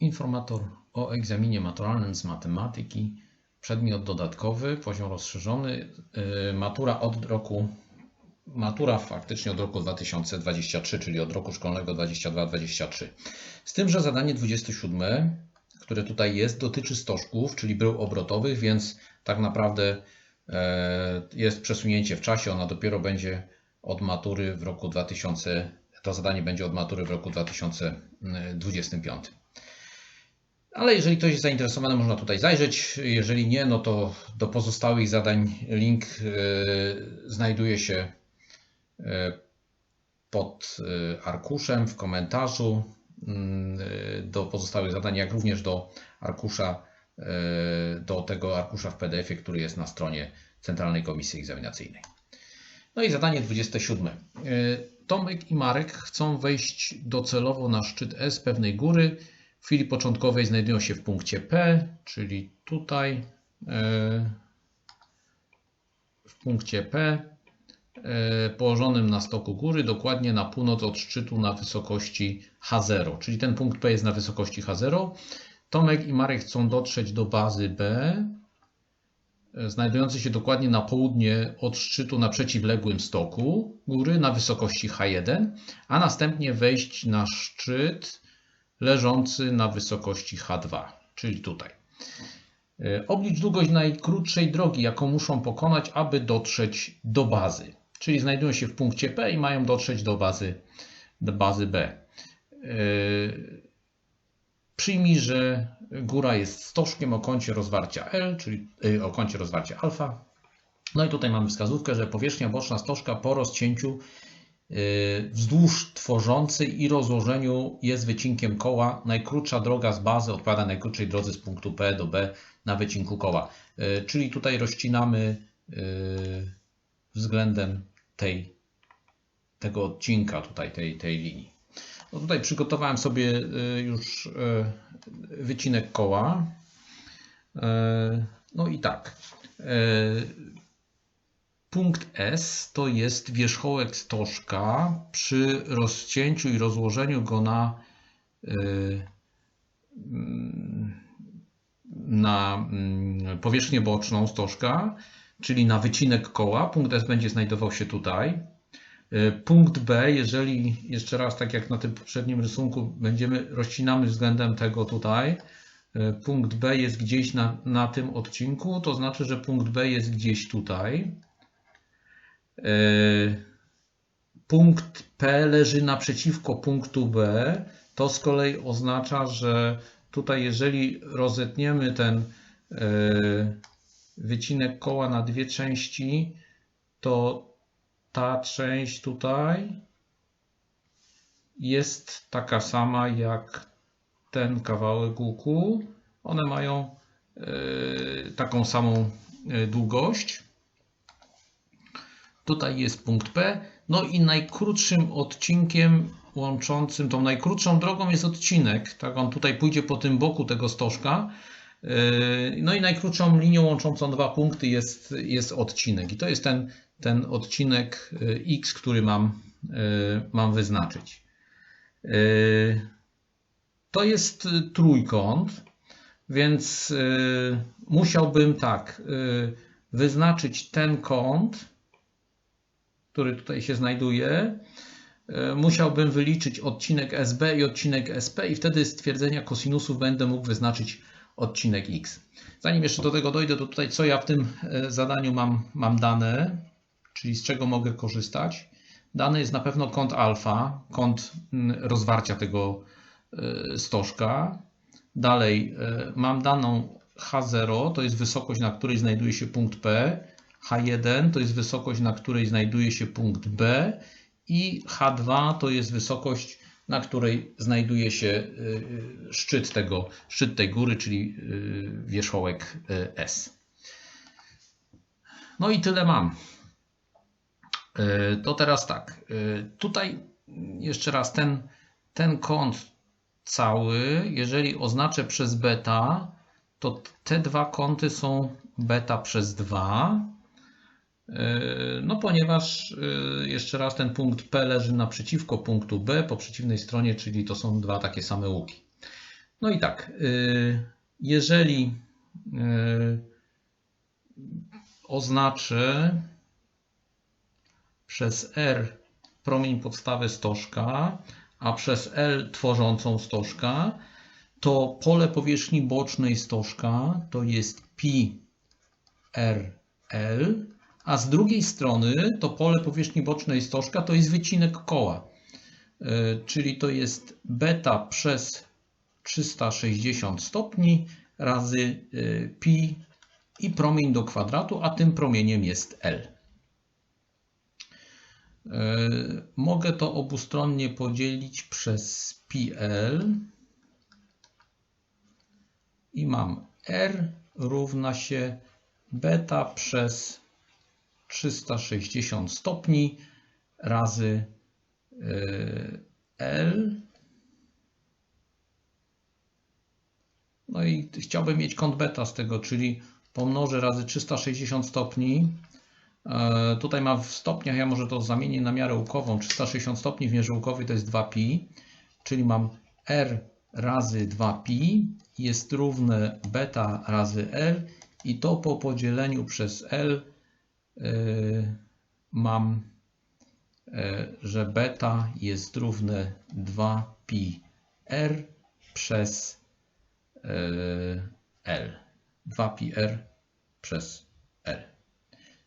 Informator o egzaminie maturalnym z matematyki, przedmiot dodatkowy, poziom rozszerzony, yy, matura od roku, matura faktycznie od roku 2023, czyli od roku szkolnego 22-23. Z tym, że zadanie 27, które tutaj jest, dotyczy stożków, czyli brył obrotowych, więc tak naprawdę e, jest przesunięcie w czasie, ona dopiero będzie od matury w roku 2000, to zadanie będzie od matury w roku 2025. Ale jeżeli ktoś jest zainteresowany, można tutaj zajrzeć. Jeżeli nie, no to do pozostałych zadań link e, znajduje się e, pod e, arkuszem w komentarzu mm, do pozostałych zadań, jak również do arkusza, do tego arkusza w PDF-ie, który jest na stronie Centralnej Komisji Egzaminacyjnej. No i zadanie 27. Tomek i Marek chcą wejść docelowo na szczyt S pewnej góry. W chwili początkowej znajdują się w punkcie P, czyli tutaj e, w punkcie P e, położonym na stoku góry, dokładnie na północ od szczytu na wysokości H0, czyli ten punkt P jest na wysokości H0. Tomek i Marek chcą dotrzeć do bazy B, e, znajdującej się dokładnie na południe od szczytu na przeciwległym stoku góry na wysokości H1, a następnie wejść na szczyt leżący na wysokości H2, czyli tutaj. E, oblicz długość najkrótszej drogi, jaką muszą pokonać, aby dotrzeć do bazy. Czyli znajdują się w punkcie P i mają dotrzeć do bazy, do bazy B. E, przyjmij, że góra jest stożkiem o kącie rozwarcia L, czyli e, o kącie rozwarcia alfa. No i tutaj mamy wskazówkę, że powierzchnia boczna stożka po rozcięciu wzdłuż tworzący i rozłożeniu jest wycinkiem koła. Najkrótsza droga z bazy odpowiada najkrótszej drodze z punktu P do B na wycinku koła. Y, czyli tutaj rozcinamy y, względem tej, tego odcinka, tutaj tej, tej linii. No tutaj przygotowałem sobie już wycinek koła. No i tak. Punkt S to jest wierzchołek stożka przy rozcięciu i rozłożeniu go na, y, na mm, powierzchnię boczną stożka, czyli na wycinek koła. Punkt S będzie znajdował się tutaj. Y, punkt B, jeżeli jeszcze raz, tak jak na tym poprzednim rysunku, będziemy rozcinamy względem tego tutaj, y, punkt B jest gdzieś na, na tym odcinku, to znaczy, że punkt B jest gdzieś tutaj. E, punkt P leży naprzeciwko punktu B, to z kolei oznacza, że tutaj jeżeli rozetniemy ten e, wycinek koła na dwie części, to ta część tutaj jest taka sama jak ten kawałek łuku. One mają e, taką samą długość. Tutaj jest punkt P. No i najkrótszym odcinkiem łączącym, tą najkrótszą drogą jest odcinek. Tak, on tutaj pójdzie po tym boku tego stożka. Yy, no i najkrótszą linią łączącą dwa punkty jest, jest odcinek. I to jest ten, ten odcinek yy, X, który mam, yy, mam wyznaczyć. To jest trójkąt, więc musiałbym tak wyznaczyć ten kąt który tutaj się znajduje, e, musiałbym wyliczyć odcinek SB i odcinek SP i wtedy z twierdzenia kosinusów będę mógł wyznaczyć odcinek X. Zanim jeszcze do tego dojdę, to tutaj co ja w tym e, zadaniu mam, mam dane, czyli z czego mogę korzystać. Dany jest na pewno kąt alfa, kąt rozwarcia tego e, stożka. Dalej mam daną H0, to jest wysokość, na której znajduje się punkt P. H1 to jest wysokość, na której znajduje się punkt B i H2 to jest wysokość, na której znajduje się y, y, szczyt, tego, szczyt tej góry, czyli y, wierzchołek S. No i tyle mam. To teraz tak. Tutaj jeszcze raz ten, ten kąt cały, jeżeli oznaczę przez beta, to te dwa kąty są beta przez 2 E, no ponieważ e, jeszcze raz ten punkt P leży naprzeciwko punktu B po przeciwnej stronie, czyli to są dwa takie same łuki. No i tak, y, jeżeli oznaczę przez R promień podstawy stożka, a przez L tworzącą stożka, to pole powierzchni bocznej stożka to jest pi RL, a z drugiej strony to pole powierzchni bocznej stożka to jest wycinek koła, y, czyli to jest beta przez 360 stopni razy y, pi i promień do kwadratu, a tym promieniem jest L. Y, mogę to obustronnie podzielić przez PL i mam R równa się beta przez 360 stopni razy y, L. No i chciałbym mieć kąt beta z tego, czyli pomnożę razy 360 stopni. E, tutaj mam w stopniach, ja może to zamienię na miarę łukową. 360 stopni w mierze łukowej to jest 2pi, czyli mam R razy 2pi jest równe beta razy L i to po podzieleniu przez L mam, yy, że beta jest równe 2pi r przez yy, L. 2pi r przez L.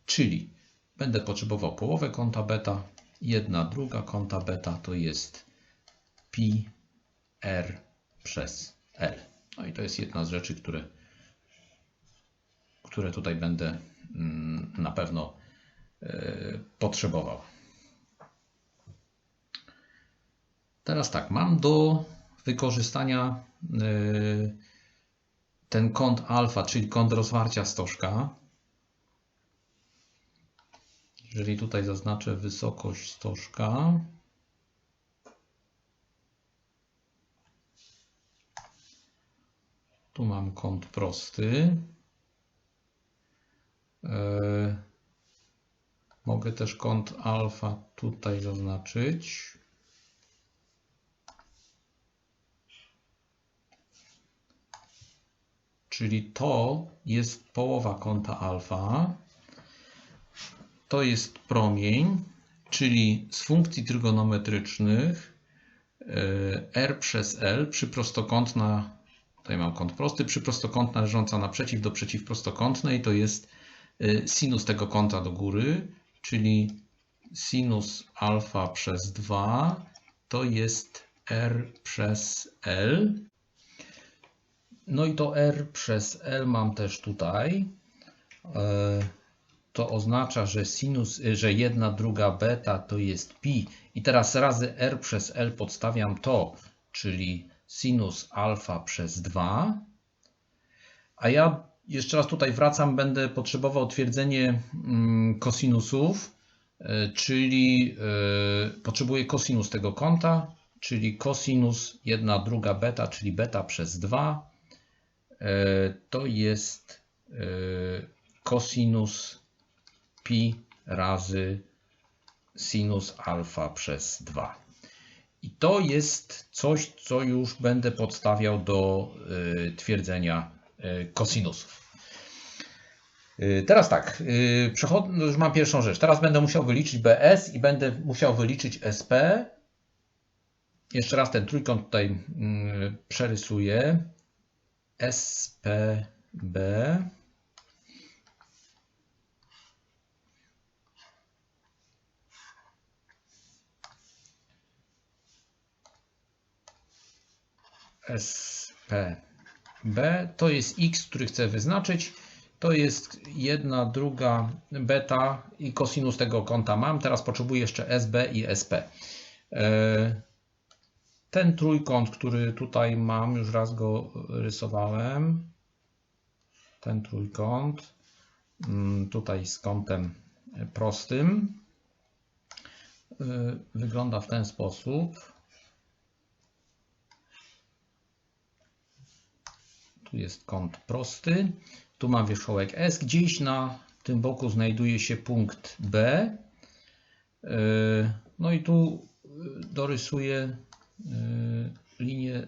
Czyli będę potrzebował połowę kąta beta, jedna druga kąta beta to jest pi r przez L. No i to jest jedna z rzeczy, które, które tutaj będę na pewno e, potrzebował. Teraz tak, mam do wykorzystania e, ten kąt alfa, czyli kąt rozwarcia stożka. Jeżeli tutaj zaznaczę wysokość stożka, Tu mam kąt prosty. E, mogę też kąt alfa tutaj zaznaczyć. Czyli to jest połowa kąta alfa. To jest promień, czyli z funkcji trygonometrycznych e, R przez L przyprostokątna Tutaj mam kąt prosty. Przyprostokątna leżąca naprzeciw do przeciwprostokątnej to jest sinus tego kąta do góry, czyli sinus alfa przez 2 to jest r przez l. No i to r przez l mam też tutaj. E, to oznacza, że sinus, że jedna druga beta to jest pi. I teraz razy r przez l podstawiam to, czyli sinus alfa przez 2. A ja jeszcze raz tutaj wracam, będę potrzebował twierdzenie mm, kosinusów, e, czyli e, potrzebuję kosinus tego kąta, czyli kosinus 1 druga beta, czyli beta przez 2. E, to jest kosinus pi razy sinus alfa przez 2. I to jest coś, co już będę podstawiał do twierdzenia kosinusów. Y, teraz tak, przechodzę, no już mam pierwszą rzecz. Teraz będę musiał wyliczyć BS i będę musiał wyliczyć SP. Jeszcze raz ten trójkąt tutaj przerysuję. SPB. SPB to jest x, który chcę wyznaczyć. To jest jedna, druga beta i kosinus tego kąta mam. Teraz potrzebuję jeszcze SB i SP. E, ten trójkąt, który tutaj mam, już raz go rysowałem. Ten trójkąt, mm, tutaj z kątem prostym, e, wygląda w ten sposób. Tu jest kąt prosty. Tu mam wierzchołek S. Gdzieś na tym boku znajduje się punkt B. E, no i tu e, dorysuję e, linię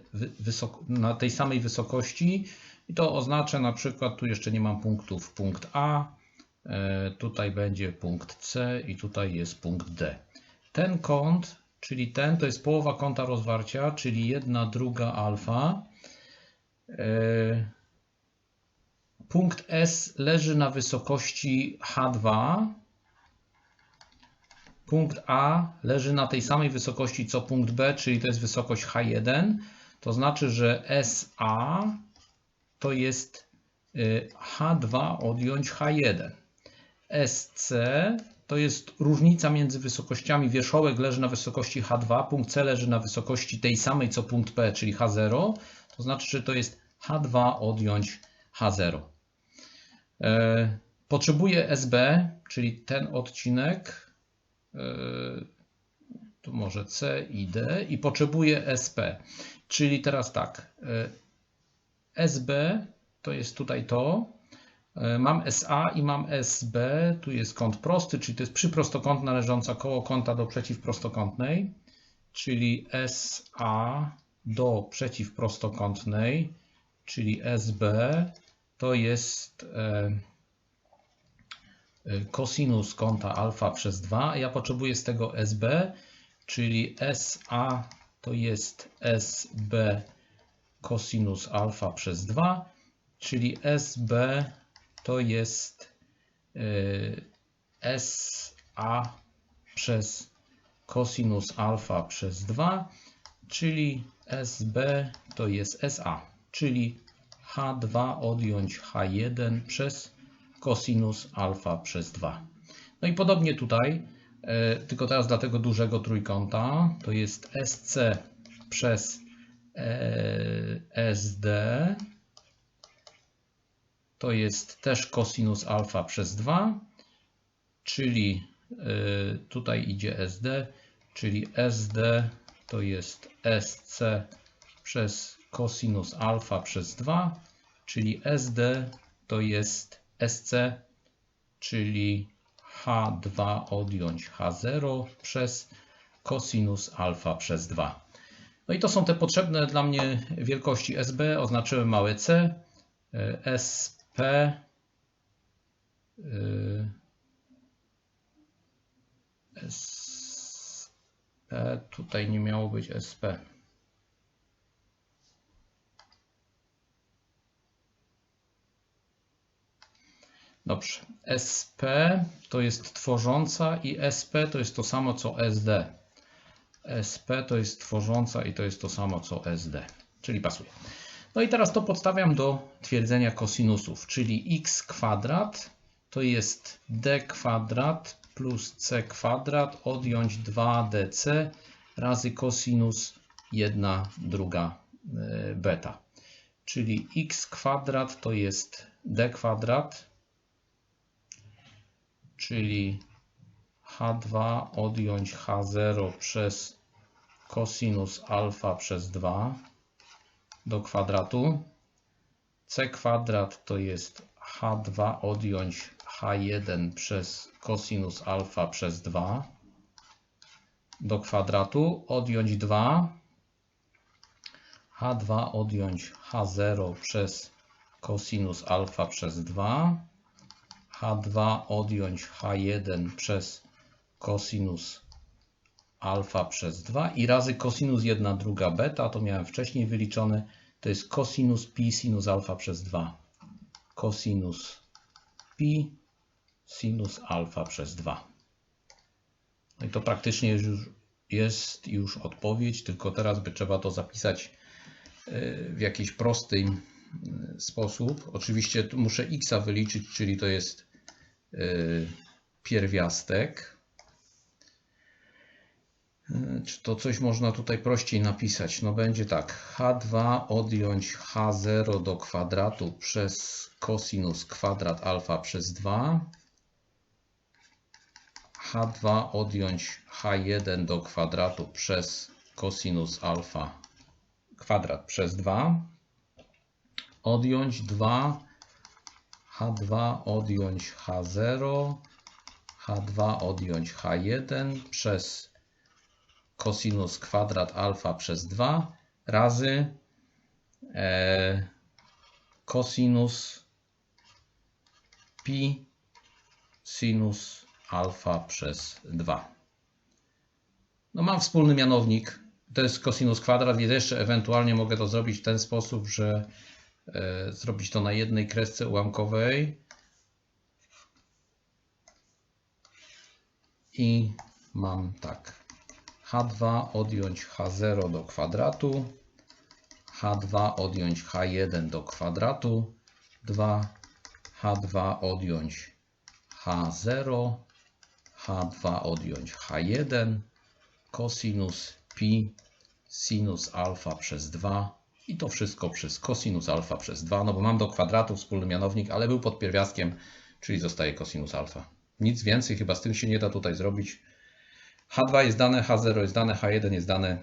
na tej samej wysokości i to oznacza na przykład, tu jeszcze nie mam punktów, punkt A, tutaj będzie punkt C i tutaj jest punkt D. Ten kąt, czyli ten, to jest połowa kąta rozwarcia, czyli 1 druga alfa. E, Punkt S leży na wysokości H2. Punkt A leży na tej samej wysokości co punkt B, czyli to jest wysokość H1. To znaczy, że SA to jest y, H2 odjąć H1. SC to jest różnica między wysokościami. Wierzchołek leży na wysokości H2, punkt C leży na wysokości tej samej co punkt P, czyli H0. To znaczy, że to jest H2 odjąć H0. E, Potrzebuję SB, czyli ten odcinek, e, tu może C i D, i potrzebuję SP. Czyli teraz tak, e, SB to jest tutaj to, mam SA i mam SB, tu jest kąt prosty, czyli to jest przyprostokątna leżąca koło kąta do przeciwprostokątnej, czyli SA do przeciwprostokątnej, czyli SB to jest e, e, kosinus kąta alfa przez 2, a ja potrzebuję z tego SB, czyli SA to jest SB kosinus alfa przez 2, czyli SB to jest e, SA przez kosinus alfa przez 2, czyli SB to jest SA, czyli H2 odjąć H1 przez kosinus alfa przez 2. No i podobnie tutaj, e, tylko teraz dla tego dużego trójkąta, to jest SC przez e, SD, to jest też kosinus alfa przez 2, czyli e, tutaj idzie SD, czyli SD to jest SC przez kosinus alfa przez 2, czyli SD to jest SC, czyli H2 odjąć H0 przez kosinus alfa przez 2. No i to są te potrzebne dla mnie wielkości SB, oznaczyłem małe c, SP, y, SP, tutaj nie miało być SP. Dobrze. SP to jest tworząca i SP to jest to samo co SD. SP to jest tworząca i to jest to samo co SD, czyli pasuje. No i teraz to podstawiam do twierdzenia kosinusów, czyli x kwadrat to jest d kwadrat plus c kwadrat odjąć 2dc razy kosinus 1 druga e, beta. Czyli x kwadrat to jest d kwadrat czyli H2 odjąć H0 przez kosinus alfa przez 2 do kwadratu. C kwadrat to jest H2 odjąć H1 przez kosinus alfa przez 2 do kwadratu. Odjąć 2. H2 odjąć H0 przez kosinus alfa przez 2 H2 odjąć H1 przez kosinus alfa przez 2 i razy kosinus 1 druga beta, to miałem wcześniej wyliczone, to jest kosinus pi sinus alfa przez 2. Kosinus pi sinus alfa przez 2. No i to praktycznie już jest już odpowiedź, tylko teraz by trzeba to zapisać e, w jakiś prosty e, sposób. Oczywiście muszę x wyliczyć, czyli to jest Y, pierwiastek. Y, czy to coś można tutaj prościej napisać? No będzie tak. H2 odjąć H0 do kwadratu przez kosinus kwadrat alfa przez 2. H2 odjąć H1 do kwadratu przez kosinus alfa kwadrat przez 2. Odjąć 2 H2 odjąć H0, H2 odjąć H1 przez kosinus kwadrat alfa przez 2, razy e, cosinus pi sinus alfa przez 2. No mam wspólny mianownik, to jest cosinus kwadrat, więc jeszcze ewentualnie mogę to zrobić w ten sposób, że e, zrobić to na jednej kresce ułamkowej i mam tak h2 odjąć h0 do kwadratu, h2 odjąć h1 do kwadratu, 2 h2 odjąć h0, h2 odjąć h1, cosinus pi sinus alfa przez 2 i to wszystko przez cosinus alfa przez 2, no bo mam do kwadratu wspólny mianownik, ale był pod pierwiastkiem, czyli zostaje cosinus alfa. Nic więcej chyba z tym się nie da tutaj zrobić. H2 jest dane, H0 jest dane, H1 jest dane,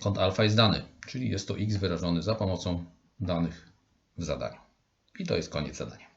kąt alfa jest dany, czyli jest to x wyrażony za pomocą danych w zadaniu. I to jest koniec zadania.